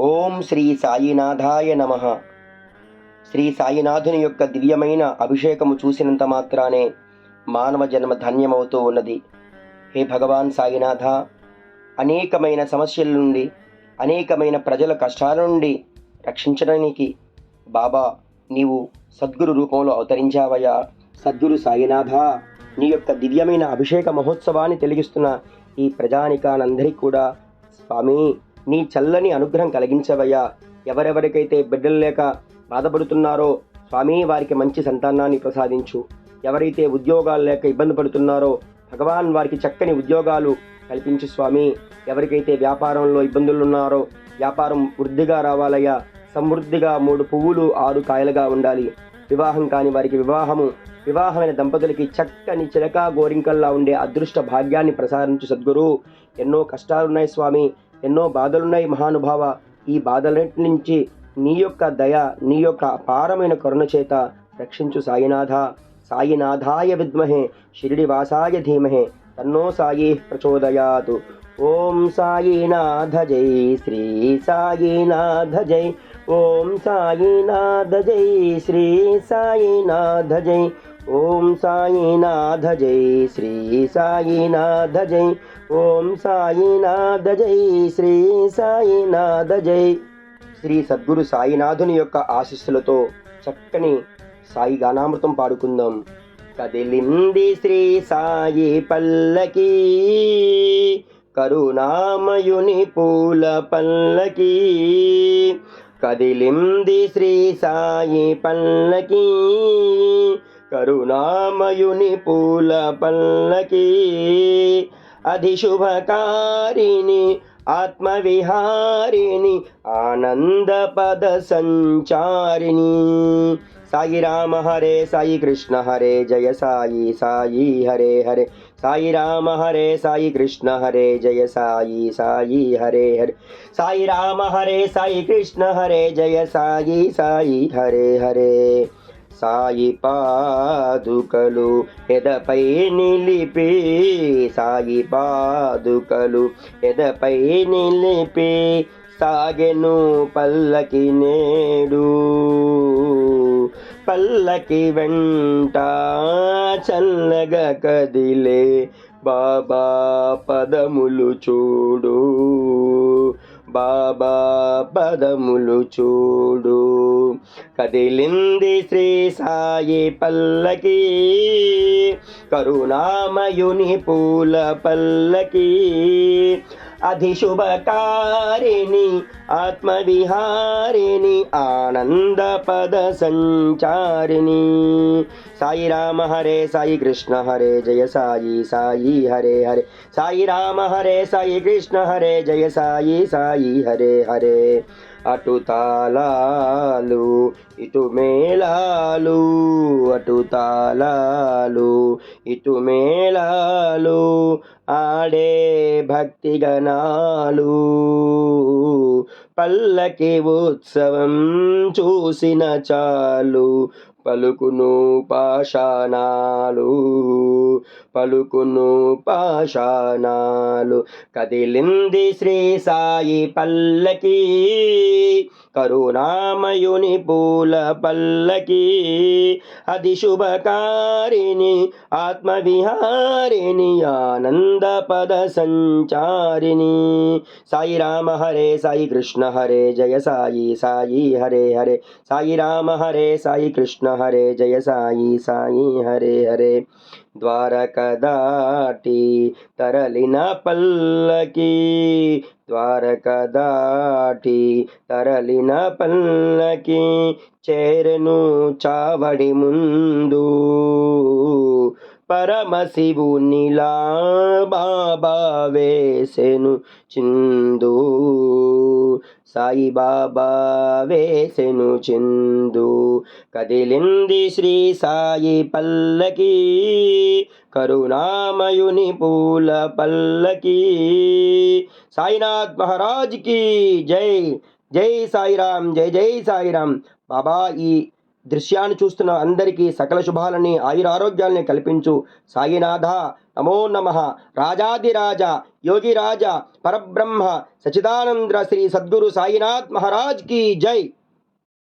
ఓం శ్రీ సాయినాథాయ నమ. శ్రీ సాయినాథుని యొక్క దివ్యమైన అభిషేకము చూసినంత మాత్రానే మానవ జన్మ ధన్యమవుతూ ఉన్నది. హే భగవాన్ సాయినాథ అనేకమైన సమస్యల నుండి అనేకమైన ప్రజల కష్టాల నుండి రక్షించడానికి బాబా నీవు సద్గురు రూపంలో అవతరించావయ్యా. సద్గురు సాయినాథ నీ యొక్క దివ్యమైన అభిషేక మహోత్సవాన్ని తెలిగిస్తున్న ఈ ప్రజానికానందరికీ కూడా స్వామి నీ చల్లని అనుగ్రహం కలిగించవయ్యా. ఎవరెవరికైతే బిడ్డలు లేక బాధపడుతున్నారో స్వామి వారికి మంచి సంతానాన్ని ప్రసాదించు. ఎవరైతే ఉద్యోగాలు లేక ఇబ్బంది పడుతున్నారో భగవాన్ వారికి చక్కని ఉద్యోగాలు కల్పించు స్వామి. ఎవరికైతే వ్యాపారంలో ఇబ్బందులు ఉన్నారో వ్యాపారం వృద్ధిగా రావాలయ్యా. సమృద్ధిగా మూడు పువ్వులు ఆరు కాయలుగా ఉండాలి. వివాహం కాని వారికి వివాహము వివాహమైన దంపతులకి చక్కని చిలక గోరింకల్లా ఉండే అదృష్ట భాగ్యాన్ని ప్రసాదించు సద్గురు. ఎన్నో కష్టాలున్నాయి స్వామి. ఎన్నో బాధలున్నాయి మహానుభావ. ఈ బాధలన్నింటి నుంచి నీ యొక్క దయ నీ యొక్క అపారమైన కరుణ చేత రక్షించు సాయినాథ. సాయినాథాయ విద్మహే షిరిడివాసాయ ధీమహే. తన్నో సాయి ప్రచోదయాతు. ఓం సాయినాథ జై శ్రీ సాయినాథ జై. ఓం సాయినాథ జై శ్రీ సాయినాథ జై. ఓం సాయినాథ జై శ్రీ సాయినాథ జై. ఓం సాయినాథ జై శ్రీ సాయినాథ జై. శ్రీ సద్గురు సాయినాథుని యొక్క ఆశీస్సులతో చక్కని సాయి గానామృతం పాడుకుందాం. కదిలింది శ్రీ సాయి పల్లకి కరుణామయుని పూల పల్లకి. కదిలింది శ్రీ సాయి పల్లకి కరుణామయుని పూల పల్లకి అధి శుభకారిణి ఆత్మవిహారిణి ఆనందపద సంచారిణి సాయి రామ హరే సాయి కృష్ణ హరే జయ సాయి సాయి హరే హరే సాయి రామ హరే సాయి కృష్ణ హరే జయ సాయి సాయి హరే హరే సాయి రామ హరే సాయి కృష్ణ హరే జయ సాయి సాయి పాదుకలు ఎదపై నిలిపి సాయి పాదుకలు ఎదపై నిలిపి సాగెను పల్లకి నేడు. పల్లకి వెంట చల్లగా కదిలే బాబా పదములు చూడు. బాబా పదములు చూడు. కదిలింది శ్రీ సాయి పల్లకి కరుణామయుని పూల పల్లకి. అధి శుభకారిణి ఆత్మవిహారిణి ఆనంద పద సంచారిణి సాయి రామ హరే సాయి కృష్ణ హరే జయ సాయి సాయి హరే హరే సాయి రామ హరే సాయి కృష్ణ హరే జయ సాయి సాయి హరే హరే అటు తాళాలు ఇటు మేళాలు అటు తాళాలు ఇటు మేళాలు ఆడే భక్తి గణాలు. పల్లకి ఉత్సవం చూసిన చాలు పలుకును పాషాణాలు. పలుకును పాషాణాలు. కదిలింది శ్రీ సాయి పల్లకి కరుణామయుని పూల పల్లకి. అది శుభకారిణి ఆత్మవిహారిణి ఆనంద పద సంచారిణి. సాయి రామ హరే సాయి కృష్ణ హరే జయ సాయి సాయి హరే హరే. సాయి రామ హరే సాయి కృష్ణ హరే జయ సాయి సాయి హరే హరే. ద్వారక దాటి తరలిన పల్లకి. ద్వారక దాటి తరలిన పల్లకి చేరను చావడి ముందు. పరమశివునిలా బాబా వేసెను చిందు. సాయి బాబా వేసెను చిందు. కదిలింది శ్రీ సాయి పల్లకి కరుణామయుని పూల పల్లకి. సాయినాథ్ మహారాజ్కి జై జై సాయిరామ్ జై జై సాయిరామ్. బాబా ఈ దృశ్యాన్ని చూస్తున్న అందరికీ సకల శుభాలని ఆయురారోగ్యాలని కల్పించు. సాయినాథ నమో నమ. రాజాదిరాజ యోగిరాజ పరబ్రహ్మ సచిదానంద శ్రీ సద్గురు సాయినాథ్ మహారాజ్ కీ జై.